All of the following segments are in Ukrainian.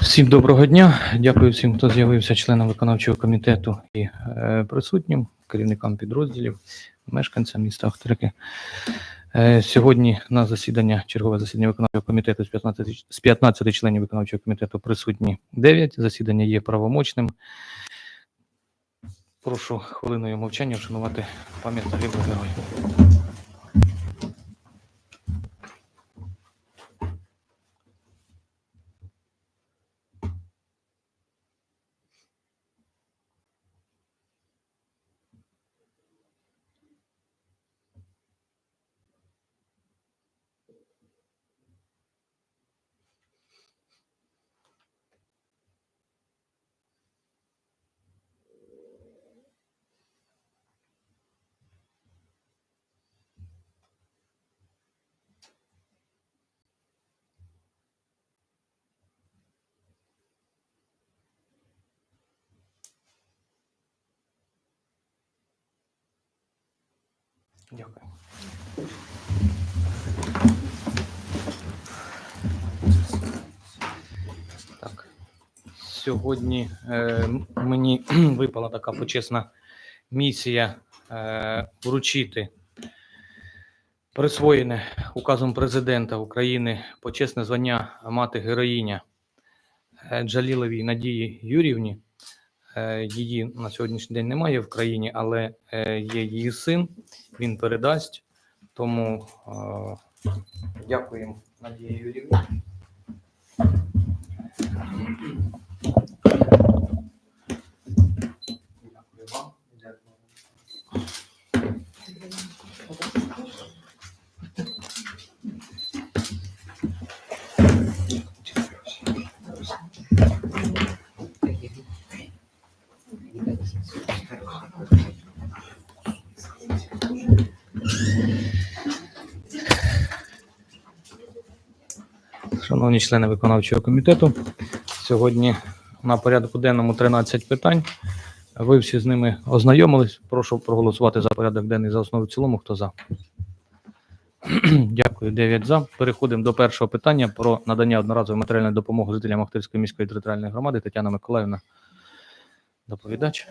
Всім доброго дня. Дякую всім, хто з'явився, членам виконавчого комітету і е, присутнім, керівникам підрозділів, мешканцям міста Охтирки. Е, сьогодні на засідання, чергове засідання виконавчого комітету з 15, з 15 членів виконавчого комітету присутні 9. Засідання є правомочним. Прошу хвилиною мовчання вшанувати пам'ять загиблих героїв. Дякую. Так. Сьогодні е, мені випала така почесна місія е, вручити присвоєне указом президента України почесне звання мати героїня е, Джаліловій Надії Юрівні. Е, Її на сьогоднішній день немає в країні, але е, є її син, він передасть. Тому е, дякуємо Надії Юрівні. Шановні члени виконавчого комітету, сьогодні на порядку денному 13 питань. Ви всі з ними ознайомились. Прошу проголосувати за порядок денний за основу в цілому. Хто за? Дякую. 9 за. Переходимо до першого питання про надання одноразової матеріальної допомоги жителям Охтирської міської територіальної громади. Тетяна Миколаївна, доповідач.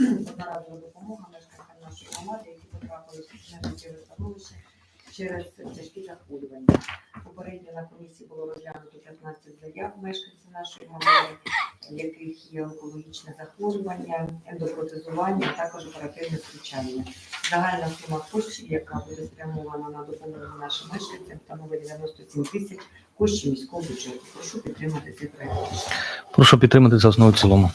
одноразова допомога мешканцям нашої громади, які потрапили в становище через тяжкі. Попередньо на комісії було розглянуто 15 заяв мешканців нашої громади, в яких є онкологічне захворювання, ендопротезування, а також оперативне втручання. Загальна сума коштів, яка буде спрямована на допомогу нашим мешканцям, становить 97 тисяч коштів міського бюджету. Прошу підтримати цей проект. Прошу підтримати за основу цілому.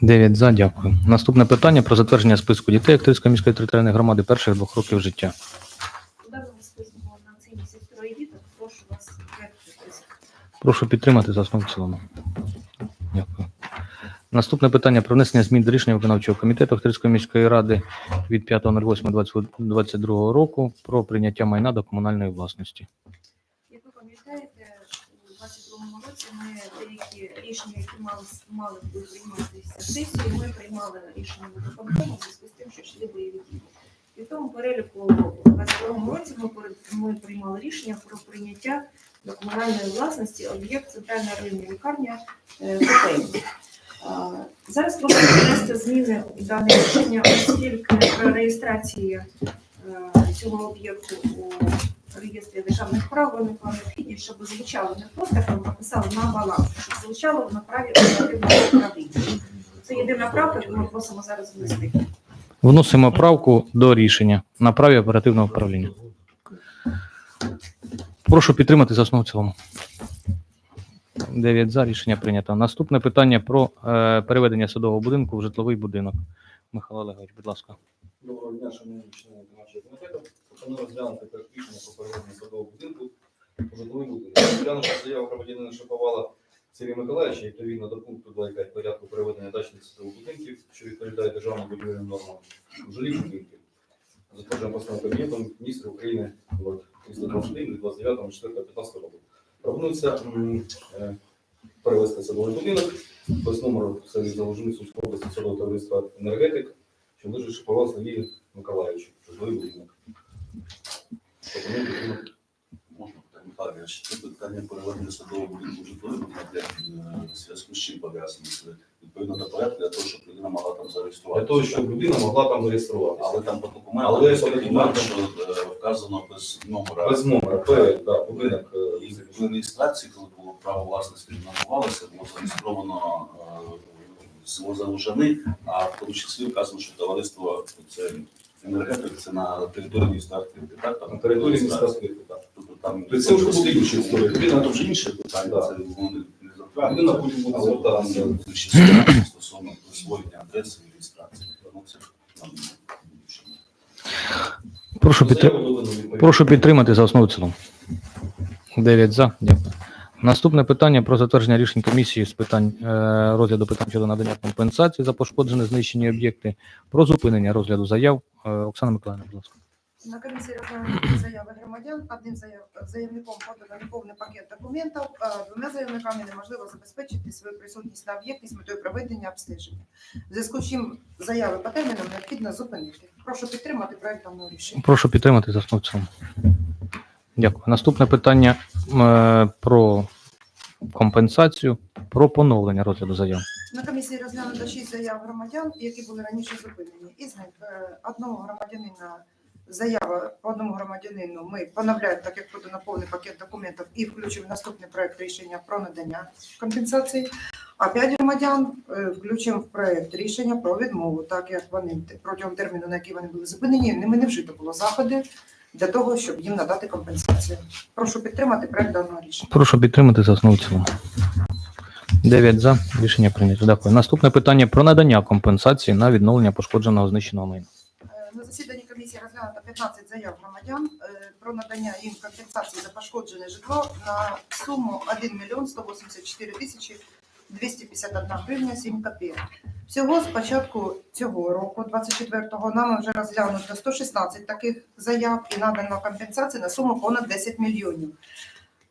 9 за. Дякую. Наступне питання про затвердження списку дітей Охтирської міської територіальної громади перших двох років життя. У даному списку на цей місяць троє діток, прошу вас підтримати список. Прошу підтримати за основу в цілому. Дякую. Наступне питання про внесення змін до рішення виконавчого комітету Охтирської міської ради від 5.08.2022 року про прийняття майна до комунальної власності. Як ви пам'ятаєте, у 22-му році ми деякі рішення, які мали, мали прийматися сесією, ми приймали рішення виконкому в зв'язку з тим, що йшли бойові дії. І в тому переліку у 22-му році ми, ми приймали рішення про прийняття комунальної власності об'єкт центральна районна лікарня е, Зараз просто внести зміни у дане рішення, оскільки при реєстрації е, цього об'єкту у реєстрі державних прав виникла необхідність, щоб звучало не просто там написали на баланс, щоб звучало на праві оперативного управління. Це єдина правка, яку ми просимо зараз внести. Вносимо правку до рішення на праві оперативного управління. Прошу підтримати за основу в цілому. 9 за рішення прийнято. Наступне питання про е, переведення садового будинку в житловий будинок. Михайло Олегович, будь ласка. Доброго дня, шановні члени виконавчого комітету. Пропоную розглянути проект рішення про переведення садового будинку у житловий будинок. Розглянувши заяву громадянина Шаповала Сергія Миколаївича, відповідно до пункту 2.5 порядку переведення дачних садових будинків, що відповідає державним будівельним нормам жилі будинків. Затверджуємо постанову Кабінетом міністрів України от, 321 від 29 4 15 року. Пропонується е, перевести садовий будинок без номеру це від заложення Сумської області садового товариства енергетик, що Дуже Шиповал Сергію Миколаївичу, житловий будинок. Можна питання Михайлович, це питання переведення садового будинку в житловий будинок е, зв'язку з чим пов'язано? Відповідно до порядку для того, щоб людина могла там Для того, щоб людина могла там зареєструватися. Але там по документам, Але по такий документам- що е, вказано без номера. Без номера, П, да, будинок. е, І в реєстрації, коли було право власності відномувалося, було зареєстровано е, село Залужани, а в тому числі вказано, що товариство це енергетик, це на території міста Арктики. Так, там На території міста реєстрація. Скрипи, так. Тобто там Тобто це вже буде історія. Людина то вже інше питання, Да. це вони. Людина потім буде звертатися. стосовно присвоєння адреси і реєстрації. Прошу, підтри... Прошу підтримати за основу цілому. 9 за. Дякую. Наступне питання про затвердження рішень комісії з питань е, розгляду питань щодо надання компенсації за пошкоджені знищені об'єкти, про зупинення розгляду заяв. Е, Оксана Миколаївна, будь ласка. На комісії розглянули заяви громадян. Одним заяв... заявником подано неповний пакет документів, двома заявниками неможливо забезпечити свою присутність на об'єкті з метою проведення обстеження. В зв'язку з чим заяви по термінам необхідно зупинити. Прошу підтримати проект даного рішення. Прошу підтримати за цілому. Дякую. Наступне питання е, про компенсацію, про поновлення розгляду заяв. На комісії розглянуто шість заяв громадян, які були раніше зупинені. Із них е, одного громадянина заява по одному громадянину ми поновляємо, так як подано повний пакет документів, і включимо наступний проект рішення про надання компенсації. А п'ять громадян е, включимо в проект рішення про відмову, так як вони протягом терміну, на який вони були зупинені, ними не вжито було заходи для того, щоб їм надати компенсацію. Прошу підтримати проект даного рішення. Прошу підтримати за основу цілому. 9 за. Рішення прийнято. Дякую. Наступне питання про надання компенсації на відновлення пошкодженого знищеного майна. Е, На засіданні розглянуто 15 заяв громадян е, про надання їм компенсації за пошкоджене житло на суму 1 мільйон 184 тисячі 251 гривня 7 копійок. Всього з початку цього року, 24-го, нами вже розглянуто 116 таких заяв і надано компенсації на суму понад 10 мільйонів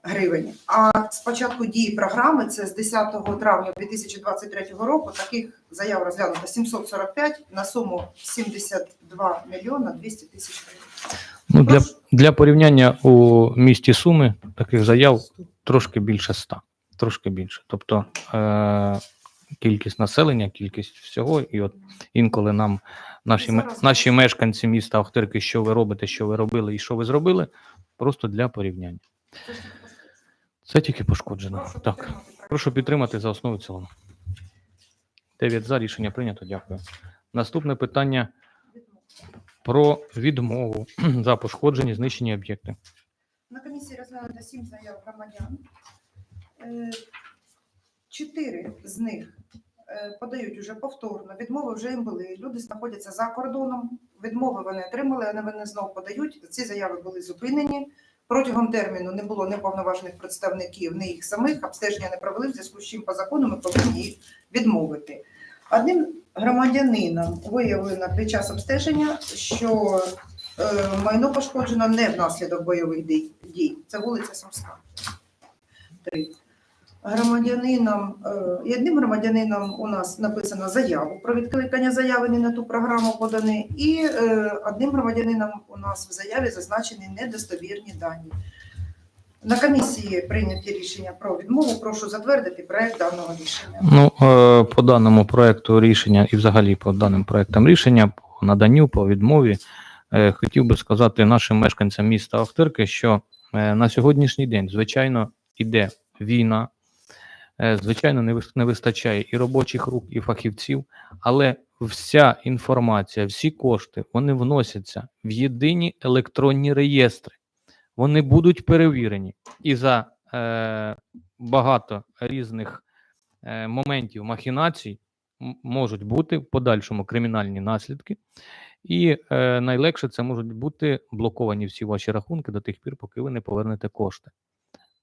гривень. А з початку дії програми, це з 10 травня 2023 року, таких заяв розглянуто 745 на суму 72 мільйона 200 тисяч гривень. Ну, для, для порівняння у місті Суми таких заяв трошки більше 100. Трошки більше. Тобто е, кількість населення, кількість всього. І от інколи нам наші, Зараз. наші мешканці міста Охтирки, що ви робите, що ви робили і що ви зробили, просто для порівняння. Це тільки пошкоджено. Прошу Так. підтримати. Прошу підтримати за основу цілому. 9 за рішення прийнято. Дякую. Наступне питання про відмову за пошкоджені знищені об'єкти. На комісії розглянуто 7 заяв громадян. Е, Чотири з них е, подають уже повторно. Відмови вже їм були. Люди знаходяться за кордоном. Відмови вони отримали, але вони знову подають. Ці заяви були зупинені. Протягом терміну не було неповноважених представників, не їх самих. Обстеження не провели, в зв'язку з чим по закону ми повинні їх відмовити. Одним громадянином виявлено під час обстеження, що Е, Майно пошкоджено не внаслідок бойових дій. Це вулиця Сумська. Три. Громадянином, е, і одним громадянином у нас написано заяву про відкликання заяви не на ту програму подані, і е, одним громадянином у нас в заяві зазначені недостовірні дані. На комісії прийняті рішення про відмову. Прошу затвердити проект даного рішення. Ну, е, по даному проекту рішення і взагалі по даним проектам рішення, по наданню, по відмові, хотів би сказати нашим мешканцям міста Охтирки, що на сьогоднішній день, звичайно, іде війна, звичайно, не вис- вистачає і робочих рук, і фахівців, але вся інформація, всі кошти, вони вносяться в єдині електронні реєстри. Вони будуть перевірені і за е, багато різних е, моментів махінацій можуть бути в подальшому кримінальні наслідки, і е, найлегше це можуть бути блоковані всі ваші рахунки до тих пір, поки ви не повернете кошти.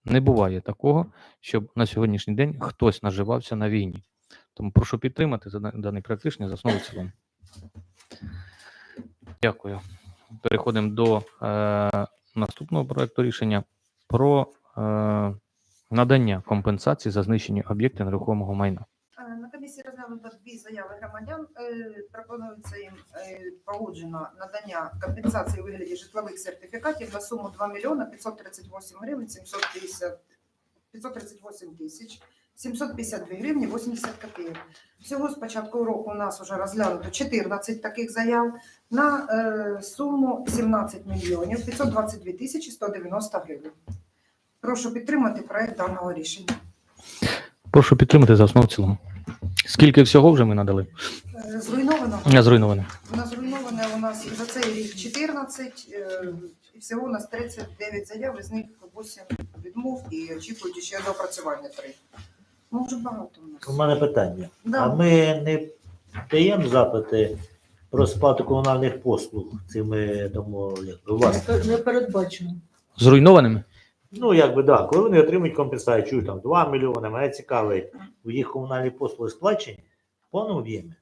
Не буває такого, щоб на сьогоднішній день хтось наживався на війні. Тому прошу підтримати даний проект рішення за цілому. Дякую. Переходимо до е, наступного проекту рішення про е, надання компенсації за знищені об'єкти нерухомого майна. Комісії розглянуто дві заяви громадян. Е, Пропонується їм е, погоджено надання компенсації у вигляді житлових сертифікатів на суму 2 мільйона 538 гривень 750 538 тисяч 752 гривні 80 копійок. Всього з початку року у нас вже розглянуто 14 таких заяв на е, суму 17 мільйонів 522 тисячі 190 гривень. Прошу підтримати проект даного рішення. Прошу підтримати за основу цілому. Скільки всього вже ми надали? Е, Зруйновано. Я зруйноване. У нас зруйноване у нас за цей рік 14, е, і всього у нас 39 заяв, із них 8 відмов і очікують ще доопрацювання 3. Ну, вже багато у нас. У мене питання. А ми не даємо запити про сплату комунальних послуг цими вас. Не передбачено. Зруйнованими? Ну, якби да, коли вони отримують компенсацію, там 2 мільйони, мене цікавить, у їх комунальні послуги сплачені в повному об'ємі.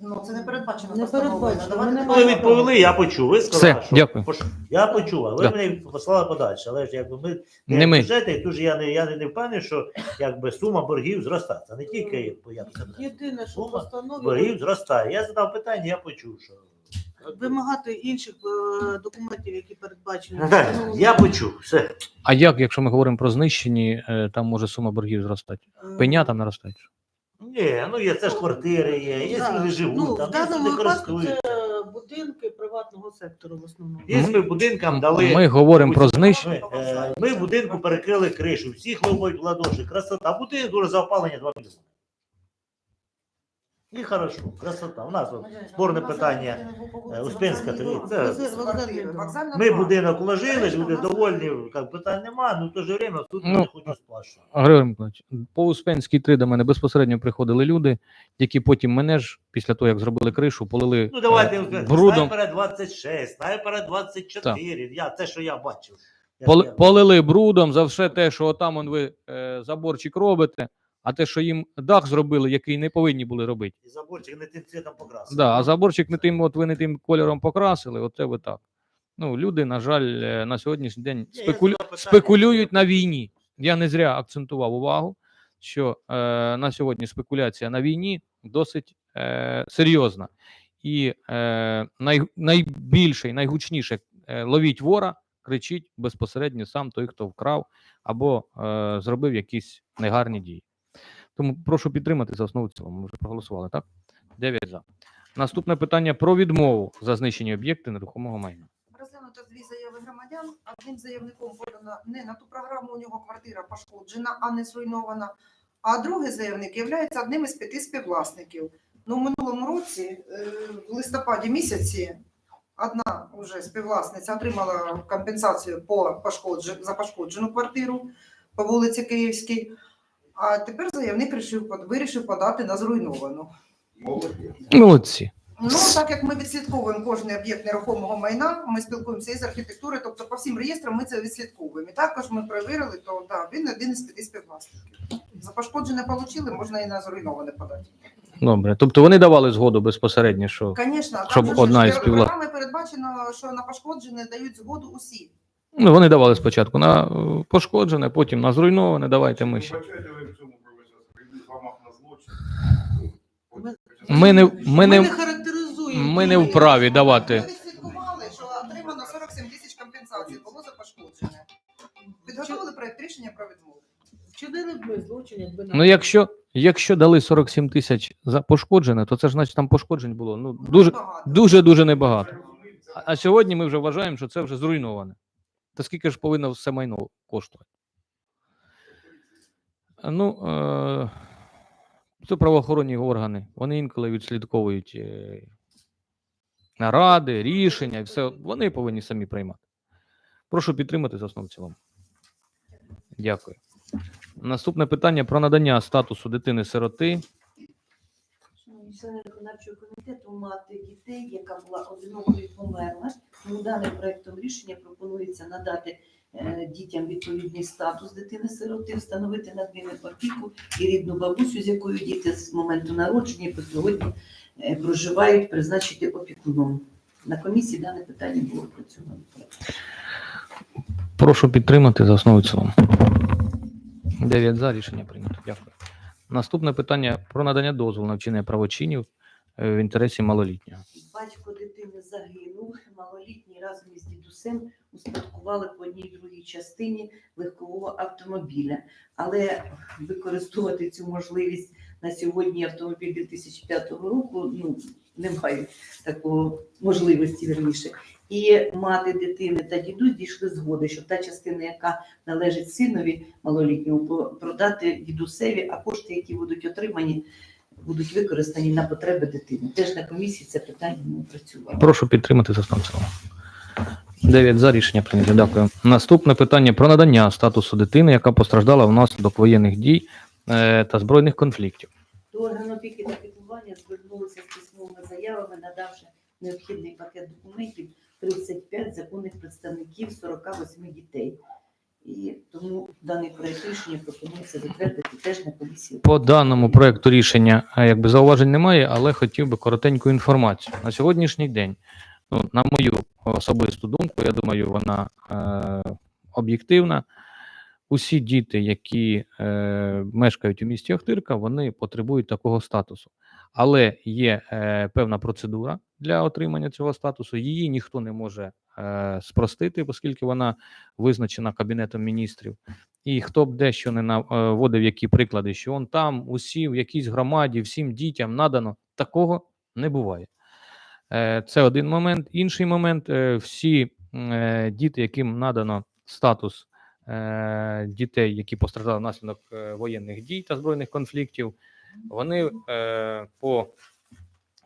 Ну, це не передбачено. Не передбачено, ми не ви відповіли, я почув. Ви сказали, Все, що дякую. пош- я почув, а ви Да. мене послали подальше. Але ж якби ми Не ми. бюджети, і дуже я не я не впевнений, що якби сума боргів зростає. Це не тільки як це Єдине, що Сума постанові боргів зростає. Я задав питання, я почув, що вимагати інших е, документів, які передбачені. Ну, я почув. Все. А як, якщо ми говоримо про знищені, е, там може сума боргів зростати? е, Пеня там наростає? Ні, ну є це ж квартири, є, є да. люди живуть, Ну, там в є даному випадку користуються. це будинки приватного сектору в основному. Є ми будинкам дали. Ми говоримо про знищення. Ми, е, ми будинку перекрили кришу, всі хлопають в ладоші, красота. А будинок дуже за опалення 2 мільйони. І хорошо, красота. У нас от спорне питання. е, Успенська, три. Це- Ми будинок вложили, люди довольні, як питань нема, ну в то же время тут Ну, не хочуть сплачувати. Григорій Миколаївич, по Успенській 3 до мене безпосередньо приходили люди, які потім мене ж, після того, як зробили кришу, полили Ну давайте е, е, брудом, снайпера 26, снайпера 24. Я, те, що я бачив. Я- поли- я- полили брудом за все те, що отам он ви е, заборчик робите, а те, що їм дах зробили, який не повинні були робити. І заборчик не тим цвітом покрасив. Да, а заборчик не тим, от ви не тим кольором покрасили, оце ви так. Ну, люди, на жаль, е, на сьогоднішній день спекулю... питання. спекулюють на війні. Я не зря акцентував увагу, що е, на сьогодні спекуляція на війні досить е, серйозна. І е, най, найбільше і найгучніше е, ловіть вора, кричить безпосередньо сам той, хто вкрав або е, зробив якісь негарні дії. Тому прошу підтримати за основу цілому. Ми вже проголосували, так? 9 за. Наступне питання про відмову за знищені об'єкти нерухомого майна. Розглянуто дві заяви громадян. Одним заявником подано не на ту програму, у нього квартира пошкоджена, а не зруйнована. А другий заявник є одним із п'яти співвласників. Ну, в минулому році, е, в листопаді місяці, одна вже співвласниця отримала компенсацію по пошкоджен... за пошкоджену квартиру по вулиці Київській. А тепер заявник вирішив, вирішив подати на зруйновану. Молодці. Ну, так як ми відслідковуємо кожний об'єкт нерухомого майна, ми спілкуємося із архітектури, тобто по всім реєстрам ми це відслідковуємо. І також ми перевірили, то да, він один із п'яти співвласників. За пошкоджене отримали, можна і на зруйноване подати. Добре. Тобто вони давали згоду безпосередньо, що Звісно, Щоб там же одна ж із співвла- програми передбачено, що на пошкоджене дають згоду усі. ну, вони давали спочатку на е, пошкоджене, потім на зруйноване. Давайте ми ще. Вибачайте, ви в цьому провести замах на злочин. Ми- не, ми Ми не, не характеризуємо. ми не вправі Ми давати. що отримано 47 тисяч компенсацій було за пошкоджене. Підготовили проєкт рішення про відмову. Вчинили б ми злочин, якби Ну, якщо, якщо дали 47 тисяч за пошкоджене, то це ж значить там пошкоджень було ну, дуже, Багато. дуже, дуже небагато. А, а сьогодні ми вже вважаємо, що це вже зруйноване. Та скільки ж повинно все майно коштувати? Ну, е, це правоохоронні органи. Вони інколи відслідковують е, наради, рішення і все. Вони повинні самі приймати. Прошу підтримати за основу цілому. Дякую. Наступне питання про надання статусу дитини-сироти. Члени виконавчого комітету, мати дітей, яка була одинокою померла. Тому даним проектом рішення пропонується надати дітям відповідний статус дитини-сироти, встановити над ними опіку і рідну бабусю, з якою діти з моменту народження по сьогодні е, проживають, призначити опікуном. На комісії дане питання було опрацьовано. Прошу підтримати за основу цілому. 9 за рішення прийнято. Дякую. Наступне питання про надання дозволу на вчинення правочинів е, в інтересі малолітнього. Батько дитини загинув, малолітній разом із дідусем успадкували по одній другій частині легкового автомобіля. Але використовувати цю можливість на сьогодні автомобіль 2005 року ну, немає такого можливості верніше. І мати дитини та дідусь дійшли згоди, що та частина, яка належить синові малолітньому, продати дідусеві, а кошти, які будуть отримані, будуть використані на потреби дитини. Теж на комісії це питання ми опрацювали. Прошу підтримати за основу. цілому. 9 за рішення прийнято. Дякую. Наступне питання про надання статусу дитини, яка постраждала внаслідок воєнних дій е, та збройних конфліктів. До органу опіки та піклування звернулися з письмовими заявами, надавши необхідний пакет документів 35 законних представників 48 дітей. І тому даний проект рішення пропонується затвердити теж на комісії. По даному проекту рішення е, якби зауважень немає, але хотів би коротеньку інформацію. На сьогоднішній день, ну, на мою особисту думку, я думаю, вона е, об'єктивна. Усі діти, які е, мешкають у місті Охтирка, вони потребують такого статусу. Але є е, певна процедура для отримання цього статусу. Її ніхто не може е, спростити, оскільки вона визначена Кабінетом міністрів. І хто б дещо не наводив які приклади, що он там, усі в якійсь громаді, всім дітям надано, такого не буває. Е, Це один момент. Інший момент: е, всі е, діти, яким надано статус е, дітей, які постраждали внаслідок е, воєнних дій та збройних конфліктів, вони е, по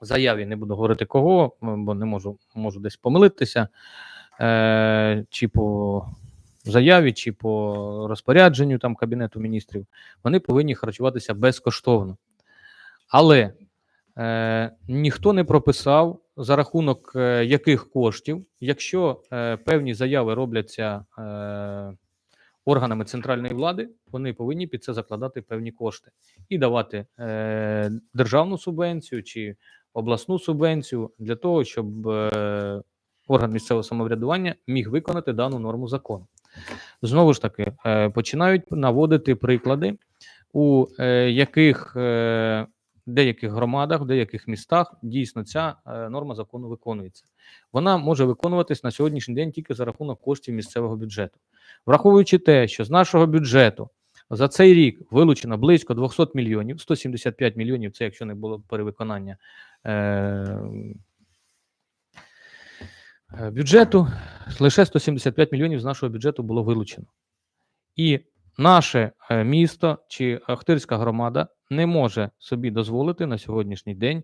заяві не буду говорити кого, бо не можу, можу десь помилитися, е, чи по заяві, чи по розпорядженню там Кабінету міністрів, вони повинні харчуватися безкоштовно. Але е, ніхто не прописав за рахунок е, яких коштів, якщо е, певні заяви робляться е, органами центральної влади, вони повинні під це закладати певні кошти і давати е, державну субвенцію чи обласну субвенцію для того, щоб е, орган місцевого самоврядування міг виконати дану норму закону. Знову ж таки, е, починають наводити приклади, у е, яких е, деяких громадах, в деяких містах дійсно ця е, норма закону виконується. Вона може виконуватись на сьогоднішній день тільки за рахунок коштів місцевого бюджету. Враховуючи те, що з нашого бюджету за цей рік вилучено близько 200 мільйонів, 175 мільйонів, це якщо не було перевиконання е, е, бюджету, лише 175 мільйонів з нашого бюджету було вилучено. І наше е, місто чи Ахтирська громада не може собі дозволити на сьогоднішній день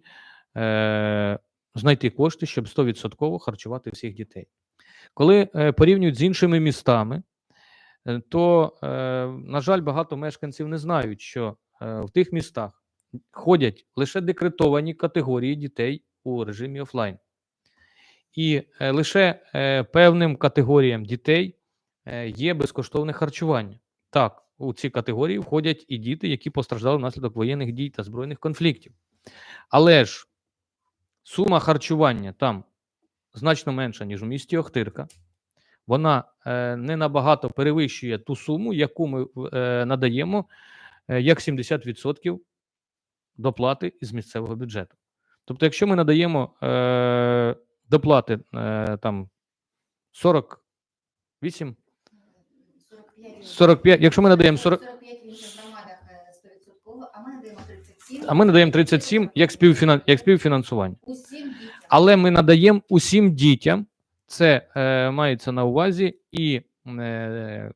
е, знайти кошти, щоб 100% харчувати всіх дітей. Коли е, порівнюють з іншими містами, то, е, на жаль, багато мешканців не знають, що е, в тих містах ходять лише декретовані категорії дітей у режимі офлайн. І е, лише е, певним категоріям дітей е, є безкоштовне харчування. Так, у ці категорії входять і діти, які постраждали внаслідок воєнних дій та збройних конфліктів. Але ж сума харчування там значно менша, ніж у місті Охтирка. Вона е, не набагато перевищує ту суму, яку ми е, надаємо е, як 70% доплати із місцевого бюджету. Тобто, якщо ми надаємо доплати там 48 45, якщо ми надаємо 40, 45 в громадах е, 100%, а ми надаємо 37. а ми надаємо 37 як, співфінан, як співфінансування. Усім дітям. Але ми надаємо усім дітям, це е, мається на увазі і е,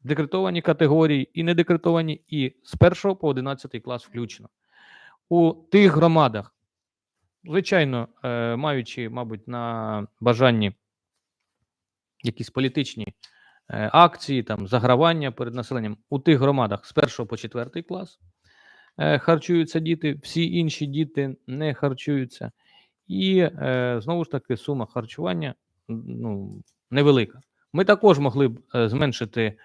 декретовані категорії, і недекретовані, і з 1 по 11 клас включно. У тих громадах, звичайно, е, маючи, мабуть, на бажанні якісь політичні е, акції, там, загравання перед населенням, у тих громадах з 1 по 4 клас е, харчуються діти, всі інші діти не харчуються. І е, знову ж таки сума харчування ну, невелика. Ми також могли б е, зменшити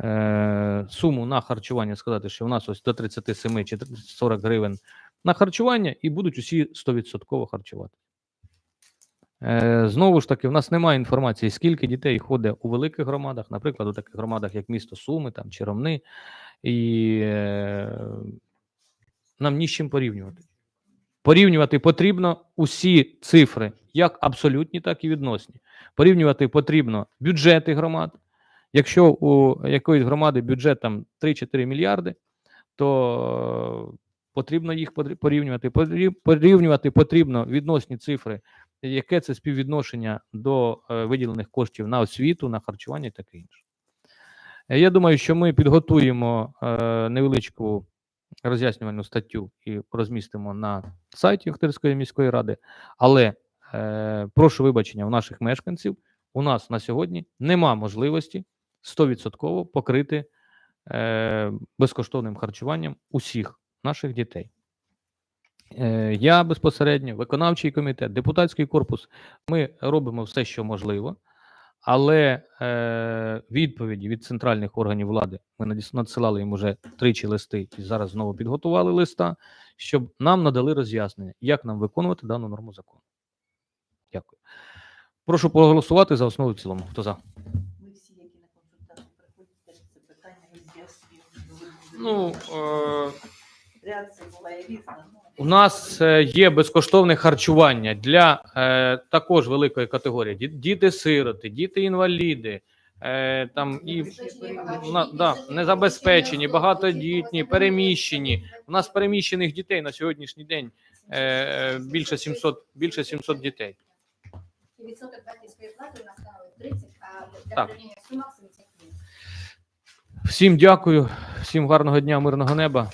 е, суму на харчування, сказати, що у нас ось до 37 чи 40 гривень на харчування, і будуть усі 100% харчувати. Е, знову ж таки, в нас немає інформації, скільки дітей ходить у великих громадах, наприклад, у таких громадах, як місто Суми там, чи Ромни. І е, нам ні з чим порівнювати. Порівнювати потрібно усі цифри, як абсолютні, так і відносні. Порівнювати потрібно бюджети громад. Якщо у якоїсь громади бюджет там 3-4 мільярди, то е, потрібно їх порівнювати. Порівнювати потрібно відносні цифри, яке це співвідношення до е, виділених коштів на освіту, на харчування і таке інше. Е, Я думаю, що ми підготуємо невеличку роз'яснювальну статтю і розмістимо на сайті Охтирської міської ради. Але е, прошу вибачення у наших мешканців. У нас на сьогодні нема можливості 100% покрити е, безкоштовним харчуванням усіх наших дітей. Е, я безпосередньо, виконавчий комітет, депутатський корпус, ми робимо все, що можливо, але е, відповіді від центральних органів влади ми надсилали їм уже тричі листи і зараз знову підготували листа, щоб нам надали роз'яснення, як нам виконувати дану норму закону. Дякую. Прошу проголосувати за основу в цілому. Хто за? Ми всі, які на консультацію приходять, це питання роз'яснюємо. Ну, е, Реакція була і різна. У нас е, є безкоштовне харчування для е, також великої категорії: діти-сироти, діти-інваліди, е, там і у нас, да, незабезпечені, багатодітні, переміщені. У нас переміщених дітей на сьогоднішній день е, більше 700, більше 700 дітей. Відсоток батьківської плати у нас становить 30, а для порівняння сума 75. Всім дякую, всім гарного дня, мирного неба.